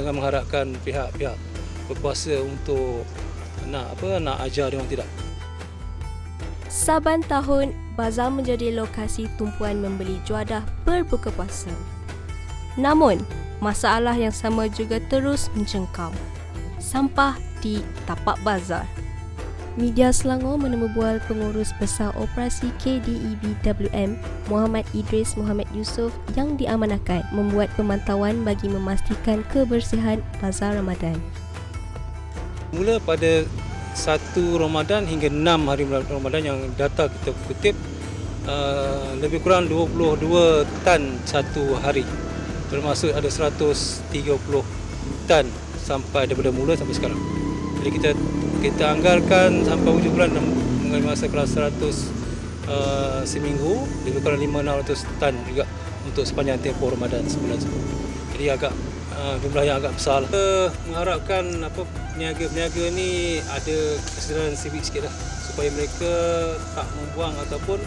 jangan mengharapkan pihak-pihak berkuasa untuk nak apa nak ajar dia orang tidak. Saban tahun, bazar menjadi lokasi tumpuan membeli juadah berbuka puasa. Namun, masalah yang sama juga terus mencengkam. Sampah di tapak bazar. Media Selangor menemu bual pengurus besar operasi KDEBWM Muhammad Idris Muhammad Yusof yang diamanahkan membuat pemantauan bagi memastikan kebersihan bazar Ramadan. Mula pada 1 Ramadan hingga 6 hari Ramadan yang data kita kutip uh, lebih kurang 22 tan satu hari. Termasuk ada 130 tan sampai daripada mula sampai sekarang. Jadi kita kita anggarkan sampai hujung bulan mengenai masa kelas 100 uh, seminggu lebih kurang 500 tan juga untuk sepanjang tempoh Ramadan sebulan sebelum. Jadi agak uh, jumlah yang agak besar. Lah. Kita mengharapkan apa peniaga-peniaga ni ada kesedaran civic sikit lah supaya mereka tak membuang ataupun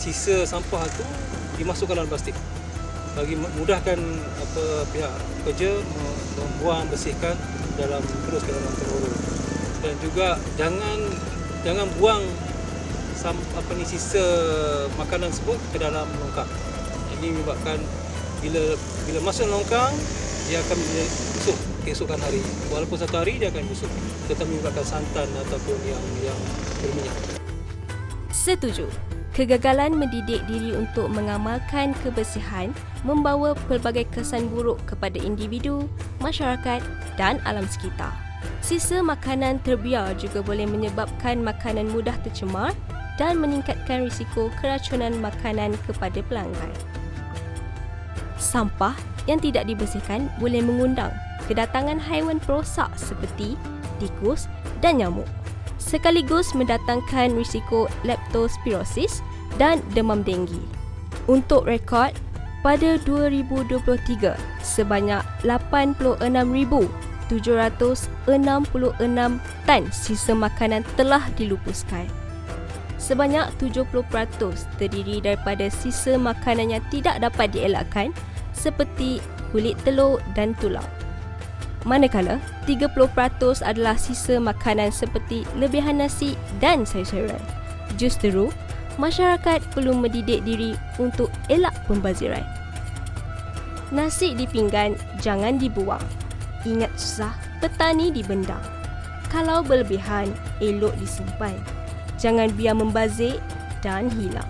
sisa sampah tu dimasukkan dalam plastik bagi mudahkan apa pihak kerja membuang bersihkan dalam terus ke dalam terorong dan juga jangan jangan buang sam, apa ni sisa makanan sebut ke dalam longkang. Ini menyebabkan bila bila masuk longkang dia akan busuk keesokan hari. Walaupun satu hari dia akan busuk. Tetapi menyebabkan santan ataupun yang yang berminyak. Setuju. Kegagalan mendidik diri untuk mengamalkan kebersihan membawa pelbagai kesan buruk kepada individu, masyarakat dan alam sekitar. Sisa makanan terbiar juga boleh menyebabkan makanan mudah tercemar dan meningkatkan risiko keracunan makanan kepada pelanggan. Sampah yang tidak dibersihkan boleh mengundang kedatangan haiwan perosak seperti tikus dan nyamuk sekaligus mendatangkan risiko leptospirosis dan demam denggi. Untuk rekod, pada 2023, sebanyak 86,766 tan sisa makanan telah dilupuskan. Sebanyak 70% terdiri daripada sisa makanan yang tidak dapat dielakkan seperti kulit telur dan tulang. Manakala 30% adalah sisa makanan seperti lebihan nasi dan sayur-sayuran. Justeru, masyarakat perlu mendidik diri untuk elak pembaziran. Nasi di pinggan jangan dibuang. Ingat susah, petani dibendang. Kalau berlebihan, elok disimpan. Jangan biar membazir dan hilang.